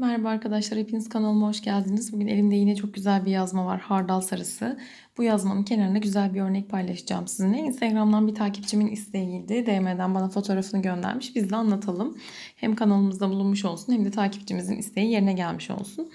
Merhaba arkadaşlar, hepiniz kanalıma hoş geldiniz. Bugün elimde yine çok güzel bir yazma var, hardal sarısı. Bu yazmanın kenarına güzel bir örnek paylaşacağım sizinle. Instagram'dan bir takipçimin isteğiydi. DM'den bana fotoğrafını göndermiş. Biz de anlatalım. Hem kanalımızda bulunmuş olsun hem de takipçimizin isteği yerine gelmiş olsun.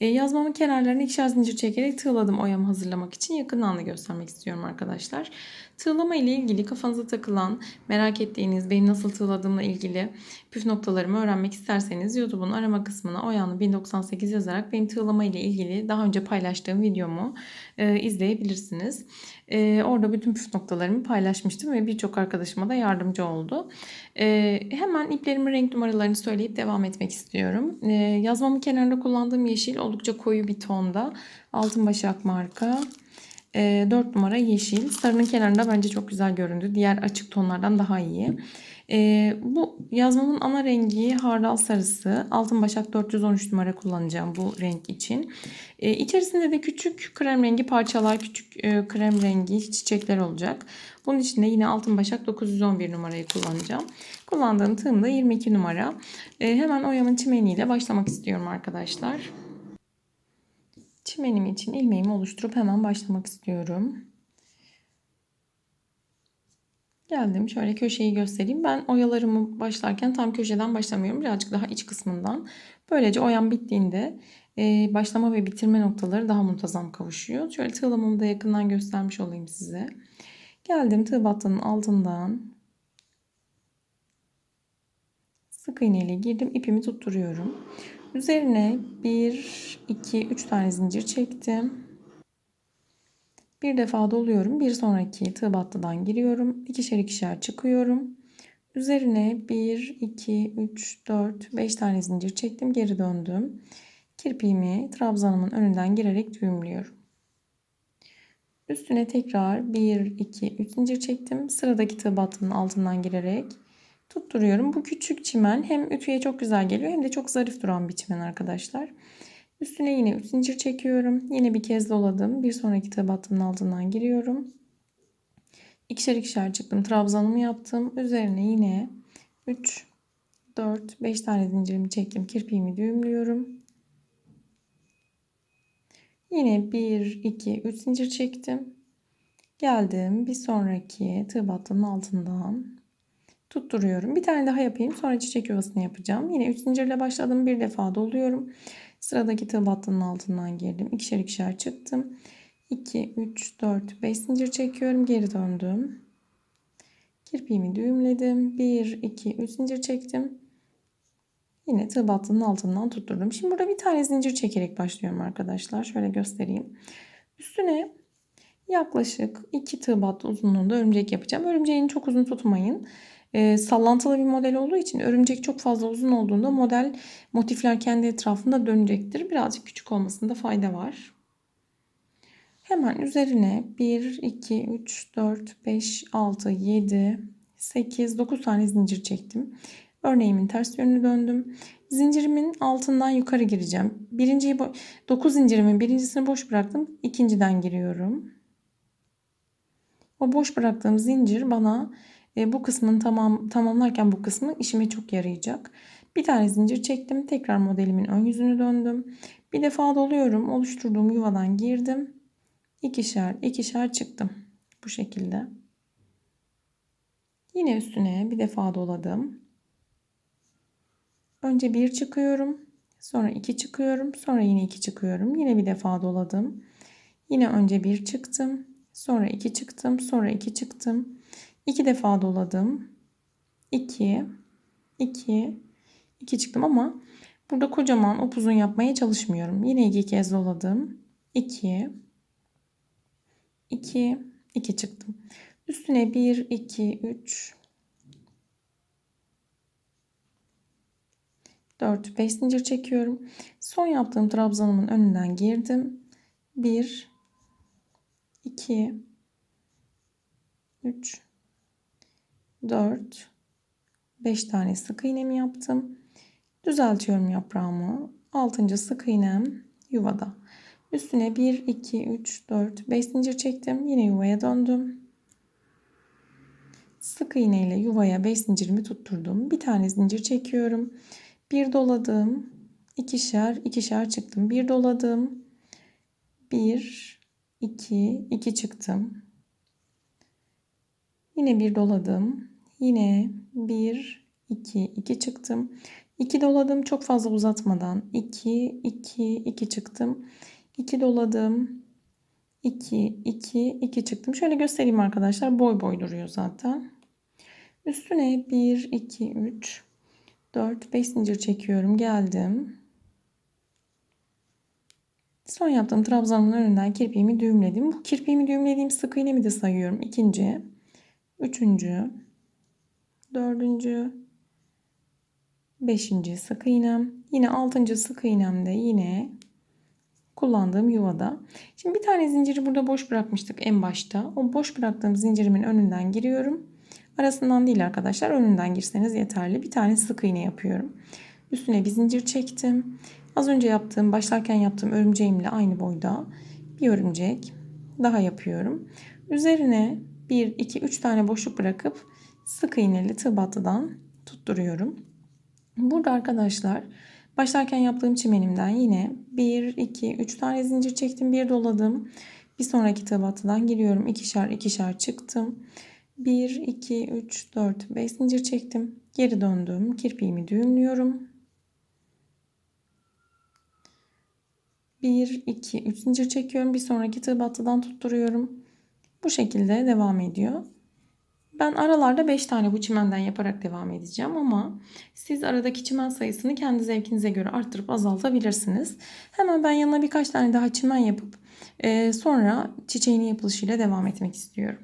E, yazmamın kenarlarını ikişer zincir çekerek tığladım oyamı hazırlamak için. Yakından da göstermek istiyorum arkadaşlar. Tığlama ile ilgili kafanıza takılan, merak ettiğiniz, benim nasıl tığladığımla ilgili püf noktalarımı öğrenmek isterseniz YouTube'un arama kısmına Oyanlı 1098 yazarak benim tığlama ile ilgili daha önce paylaştığım videomu e, izleyebilirsiniz. E, orada bütün püf noktalarımı paylaşmıştım ve birçok arkadaşıma da yardımcı oldu. E, hemen iplerimin renk numaralarını söyleyip devam etmek istiyorum. E, yazmamın kenarında kullandığım yeşil oldukça koyu bir tonda. Altın başak marka. 4 numara yeşil. Sarının kenarında bence çok güzel göründü. Diğer açık tonlardan daha iyi. E, bu yazmamın ana rengi hardal sarısı. Altın başak 413 numara kullanacağım bu renk için. E, içerisinde de küçük krem rengi parçalar, küçük e, krem rengi çiçekler olacak. Bunun için de yine altın başak 911 numarayı kullanacağım. Kullandığım tığım da 22 numara. E, hemen oyamın çimeniyle başlamak istiyorum arkadaşlar. Çimenim için ilmeğimi oluşturup hemen başlamak istiyorum. Geldim şöyle köşeyi göstereyim. Ben oyalarımı başlarken tam köşeden başlamıyorum. Birazcık daha iç kısmından. Böylece oyam bittiğinde e, başlama ve bitirme noktaları daha muntazam kavuşuyor. Şöyle tığlamamı da yakından göstermiş olayım size. Geldim tığ battının altından. Sık iğneyle girdim. ipimi tutturuyorum. Üzerine 1, 2, 3 tane zincir çektim. Bir defa doluyorum. Bir sonraki tığ battıdan giriyorum. İkişer ikişer çıkıyorum. Üzerine 1, 2, 3, 4, 5 tane zincir çektim. Geri döndüm. Kirpiğimi trabzanımın önünden girerek düğümlüyorum. Üstüne tekrar 1, 2, 3 zincir çektim. Sıradaki tığ battının altından girerek tutturuyorum. Bu küçük çimen hem ütüye çok güzel geliyor hem de çok zarif duran bir çimen arkadaşlar. Üstüne yine 3 zincir çekiyorum. Yine bir kez doladım. Bir sonraki tığ battının altından giriyorum. İkişer ikişer çıktım. Trabzanımı yaptım. Üzerine yine 3, 4, 5 tane zincirimi çektim. Kirpiğimi düğümlüyorum. Yine 1, 2, 3 zincir çektim. Geldim bir sonraki tığ battının altından tutturuyorum. Bir tane daha yapayım. Sonra çiçek yuvasını yapacağım. Yine 3 zincirle başladım. Bir defa doluyorum. Sıradaki tığ battının altından girdim. İkişer ikişer çıktım. 2, 3, 4, 5 zincir çekiyorum. Geri döndüm. Kirpiğimi düğümledim. 1, 2, 3 zincir çektim. Yine tığ battının altından tutturdum. Şimdi burada bir tane zincir çekerek başlıyorum arkadaşlar. Şöyle göstereyim. Üstüne yaklaşık 2 tığ battı uzunluğunda örümcek yapacağım. Örümceğini çok uzun tutmayın e, sallantılı bir model olduğu için örümcek çok fazla uzun olduğunda model motifler kendi etrafında dönecektir. Birazcık küçük olmasında fayda var. Hemen üzerine 1, 2, 3, 4, 5, 6, 7, 8, 9 tane zincir çektim. Örneğimin ters yönünü döndüm. Zincirimin altından yukarı gireceğim. Birinciyi 9 zincirimin birincisini boş bıraktım. İkinciden giriyorum. O boş bıraktığım zincir bana e, bu kısmını tamam tamamlarken bu kısmı işime çok yarayacak. Bir tane zincir çektim. Tekrar modelimin ön yüzünü döndüm. Bir defa doluyorum. Oluşturduğum yuvadan girdim. İkişer ikişer çıktım. Bu şekilde. Yine üstüne bir defa doladım. Önce bir çıkıyorum. Sonra iki çıkıyorum. Sonra yine iki çıkıyorum. Yine bir defa doladım. Yine önce bir çıktım. Sonra iki çıktım. Sonra iki çıktım. 2 defa doladım. 2 2 2 çıktım ama burada kocaman upuzun yapmaya çalışmıyorum. Yine iki kez doladım. 2 2 2 çıktım. Üstüne 1 2 3 4 5 zincir çekiyorum. Son yaptığım trabzanımın önünden girdim. 1 2 3 4 5 tane sık iğnemi yaptım. Düzeltiyorum yaprağımı. 6. sık iğnem yuvada. Üstüne 1 2 3 4 5 zincir çektim. Yine yuvaya döndüm. Sık iğne ile yuvaya 5 zincirimi tutturdum. Bir tane zincir çekiyorum. Bir doladım. ikişer, ikişer çıktım. Bir doladım. Bir, iki, iki çıktım. Yine bir doladım. Yine bir, iki, iki çıktım. İki doladım çok fazla uzatmadan. İki, iki, iki çıktım. İki doladım. 2, 2, 2 çıktım. Şöyle göstereyim arkadaşlar. Boy boy duruyor zaten. Üstüne 1, 2, 3, 4, 5 zincir çekiyorum. Geldim. Son yaptığım trabzanın önünden kirpiğimi düğümledim. Bu kirpiğimi düğümlediğim sık iğnemi de sayıyorum. İkinci, üçüncü, dördüncü, beşinci sık iğnem. Yine altıncı sık iğnemde yine kullandığım yuvada. Şimdi bir tane zinciri burada boş bırakmıştık en başta. O boş bıraktığım zincirimin önünden giriyorum. Arasından değil arkadaşlar önünden girseniz yeterli. Bir tane sık iğne yapıyorum. Üstüne bir zincir çektim. Az önce yaptığım başlarken yaptığım örümceğimle aynı boyda bir örümcek daha yapıyorum. Üzerine 1, 2, 3 tane boşluk bırakıp sık iğneli tığ battıdan tutturuyorum. Burada arkadaşlar Başlarken yaptığım çimenimden yine 1, 2, 3 tane zincir çektim. Bir doladım. Bir sonraki tığ giriyorum. ikişer ikişer çıktım. 1, 2, 3, 4, 5 zincir çektim. Geri döndüm. Kirpiğimi düğümlüyorum. 1, 2, 3 zincir çekiyorum. Bir sonraki tığ tutturuyorum. Bu şekilde devam ediyor. Ben aralarda 5 tane bu çimenden yaparak devam edeceğim ama siz aradaki çimen sayısını kendi zevkinize göre arttırıp azaltabilirsiniz. Hemen ben yanına birkaç tane daha çimen yapıp e, sonra çiçeğinin yapılışıyla devam etmek istiyorum.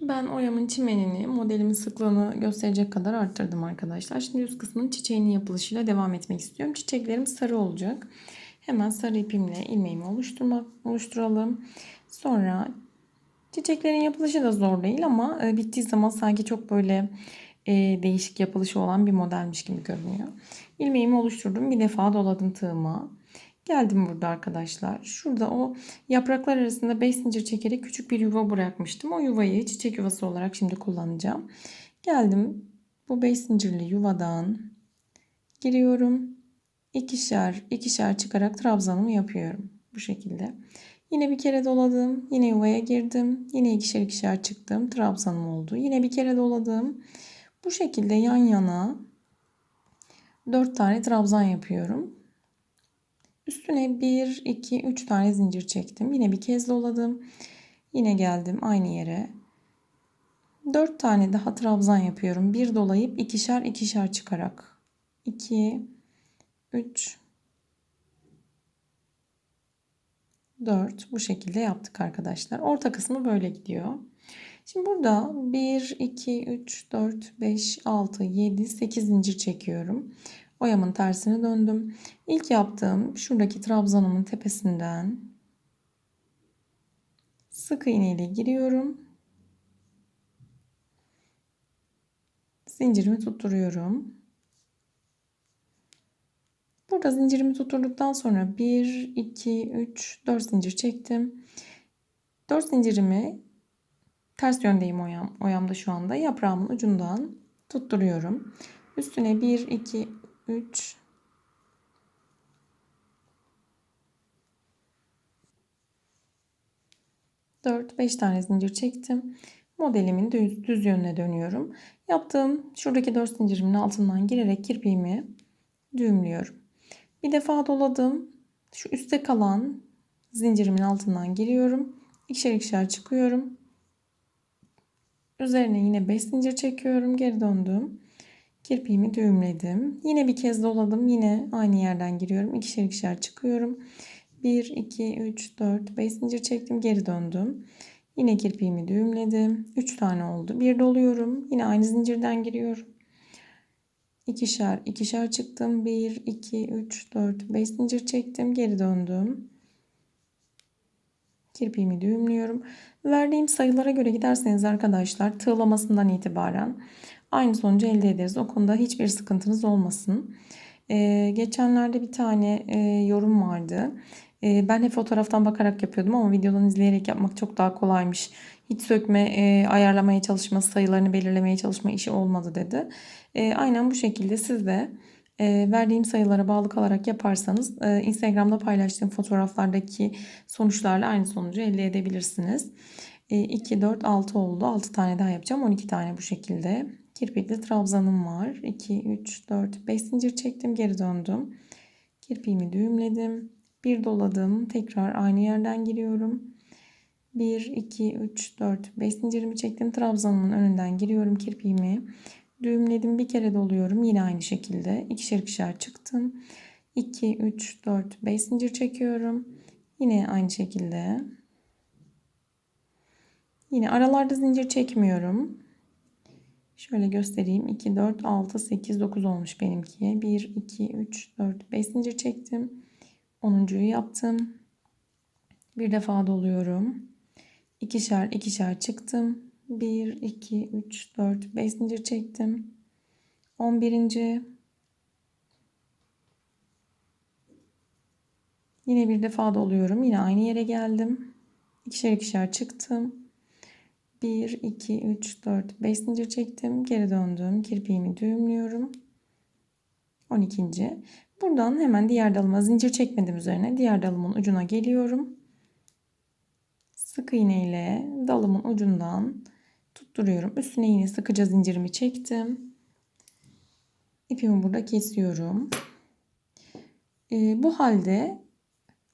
Ben oyamın çimenini modelimin sıklığını gösterecek kadar arttırdım arkadaşlar. Şimdi üst kısmının çiçeğinin yapılışıyla devam etmek istiyorum. Çiçeklerim sarı olacak. Hemen sarı ipimle ilmeğimi oluşturmak, oluşturalım. Sonra Çiçeklerin yapılışı da zor değil ama e, bittiği zaman sanki çok böyle e, değişik yapılışı olan bir modelmiş gibi görünüyor. İlmeğimi oluşturdum. Bir defa doladım tığıma. Geldim burada arkadaşlar. Şurada o yapraklar arasında 5 zincir çekerek küçük bir yuva bırakmıştım. O yuvayı çiçek yuvası olarak şimdi kullanacağım. Geldim bu 5 zincirli yuvadan giriyorum. İkişer ikişer çıkarak trabzanımı yapıyorum. Bu şekilde. Yine bir kere doladım. Yine yuvaya girdim. Yine ikişer ikişer çıktım. Trabzanım oldu. Yine bir kere doladım. Bu şekilde yan yana 4 tane trabzan yapıyorum. Üstüne 1, 2, 3 tane zincir çektim. Yine bir kez doladım. Yine geldim aynı yere. 4 tane daha trabzan yapıyorum. Bir dolayıp ikişer ikişer çıkarak. 2, 3, 4 bu şekilde yaptık arkadaşlar. Orta kısmı böyle gidiyor. Şimdi burada 1, 2, 3, 4, 5, 6, 7, 8 zincir çekiyorum. Oyamın tersine döndüm. İlk yaptığım şuradaki trabzanımın tepesinden sık iğne ile giriyorum. Zincirimi tutturuyorum. Burada zincirimi tutturduktan sonra 1, 2, 3, 4 zincir çektim. 4 zincirimi ters yöndeyim oyam, oyamda şu anda. Yaprağımın ucundan tutturuyorum. Üstüne 1, 2, 3, 4, 5 tane zincir çektim. Modelimin düz, düz yönüne dönüyorum. Yaptığım şuradaki 4 zincirimin altından girerek kirpiğimi düğümlüyorum. Bir defa doladım. Şu üstte kalan zincirimin altından giriyorum. İkişer ikişer çıkıyorum. Üzerine yine 5 zincir çekiyorum. Geri döndüm. Kirpiğimi düğümledim. Yine bir kez doladım. Yine aynı yerden giriyorum. İkişer ikişer çıkıyorum. 1, 2, 3, 4, 5 zincir çektim. Geri döndüm. Yine kirpiğimi düğümledim. 3 tane oldu. Bir doluyorum. Yine aynı zincirden giriyorum ikişer ikişer çıktım. 1, 2, 3, 4, 5 zincir çektim. Geri döndüm. Kirpiğimi düğümlüyorum. Verdiğim sayılara göre giderseniz arkadaşlar tığlamasından itibaren aynı sonucu elde ederiz. O konuda hiçbir sıkıntınız olmasın. Ee, geçenlerde bir tane e, yorum vardı. E, ben hep fotoğraftan bakarak yapıyordum ama videodan izleyerek yapmak çok daha kolaymış. Hiç sökme, e, ayarlamaya çalışma, sayılarını belirlemeye çalışma işi olmadı dedi. E, aynen bu şekilde siz de e, verdiğim sayılara bağlı kalarak yaparsanız Instagram'da paylaştığım fotoğraflardaki sonuçlarla aynı sonucu elde edebilirsiniz. E, 2, 4, 6 oldu. 6 tane daha yapacağım. 12 tane bu şekilde. Kirpikli trabzanım var. 2, 3, 4, 5 zincir çektim. Geri döndüm. Kirpiğimi düğümledim. Bir doladım. Tekrar aynı yerden giriyorum. 1, 2, 3, 4, 5 zincirimi çektim. Trabzanımın önünden giriyorum kirpiğimi. Düğümledim. Bir kere doluyorum. Yine aynı şekilde. ikişer ikişer çıktım. 2, 3, 4, 5 zincir çekiyorum. Yine aynı şekilde. Yine aralarda zincir çekmiyorum. Şöyle göstereyim. 2, 4, 6, 8, 9 olmuş benimki. 1, 2, 3, 4, 5 zincir çektim. 10'uncuyu yaptım. Bir defa doluyorum. İkişer ikişer çıktım. 1, 2, 3, 4, 5 zincir çektim. 11. Yine bir defa doluyorum. Yine aynı yere geldim. İkişer ikişer çıktım. 1, 2, 3, 4, 5 zincir çektim. Geri döndüm. Kirpiğimi düğümlüyorum. 12. Buradan hemen diğer dalıma zincir çekmedim üzerine. Diğer dalımın ucuna geliyorum. Sık iğne ile dalımın ucundan tutturuyorum. Üstüne yine sıkıca zincirimi çektim. İpimi burada kesiyorum. Ee, bu halde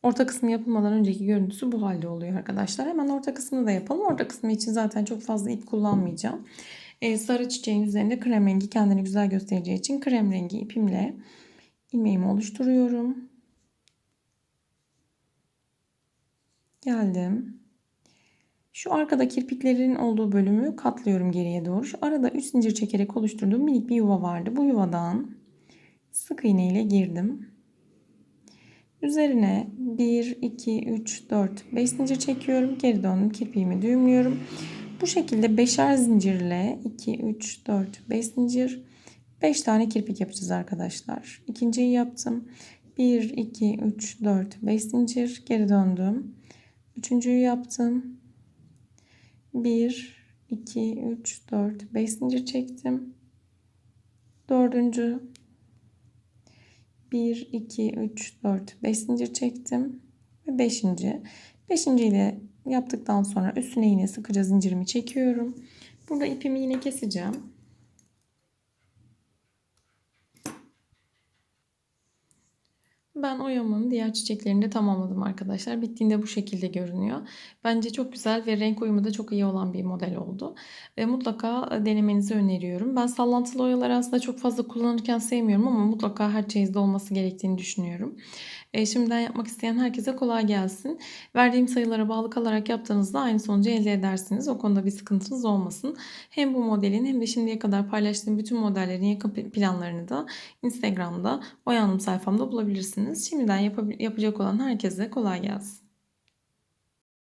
orta kısmı yapılmadan önceki görüntüsü bu halde oluyor arkadaşlar. Hemen orta kısmını da yapalım. Orta kısmı için zaten çok fazla ip kullanmayacağım. Ee, sarı çiçeğin üzerinde krem rengi kendini güzel göstereceği için krem rengi ipimle ilmeğimi oluşturuyorum. Geldim. Şu arkada kirpiklerin olduğu bölümü katlıyorum geriye doğru. Şu arada 3 zincir çekerek oluşturduğum minik bir yuva vardı. Bu yuvadan sık iğne ile girdim. Üzerine 1, 2, 3, 4, 5 zincir çekiyorum. Geri döndüm. Kirpiğimi düğümlüyorum. Bu şekilde beşer zincirle 2, 3, 4, 5 zincir 5 tane kirpik yapacağız arkadaşlar. İkinciyi yaptım. 1, 2, 3, 4, 5 zincir. Geri döndüm. Üçüncüyü yaptım. 1, 2, 3, 4, 5 zincir çektim. Dördüncü. 1, 2, 3, 4, 5 zincir çektim. Ve beşinci. Beşinci ile yaptıktan sonra üstüne yine sıkıca zincirimi çekiyorum. Burada ipimi yine keseceğim. Ben oyamın diğer çiçeklerini de tamamladım arkadaşlar. Bittiğinde bu şekilde görünüyor. Bence çok güzel ve renk uyumu da çok iyi olan bir model oldu. Ve mutlaka denemenizi öneriyorum. Ben sallantılı oyaları aslında çok fazla kullanırken sevmiyorum ama mutlaka her çeyizde olması gerektiğini düşünüyorum. E, şimdiden yapmak isteyen herkese kolay gelsin. Verdiğim sayılara bağlı kalarak yaptığınızda aynı sonucu elde edersiniz. O konuda bir sıkıntınız olmasın. Hem bu modelin hem de şimdiye kadar paylaştığım bütün modellerin yakın planlarını da Instagram'da Oyanım sayfamda bulabilirsiniz. Şimdiden yap yapacak olan herkese kolay gelsin.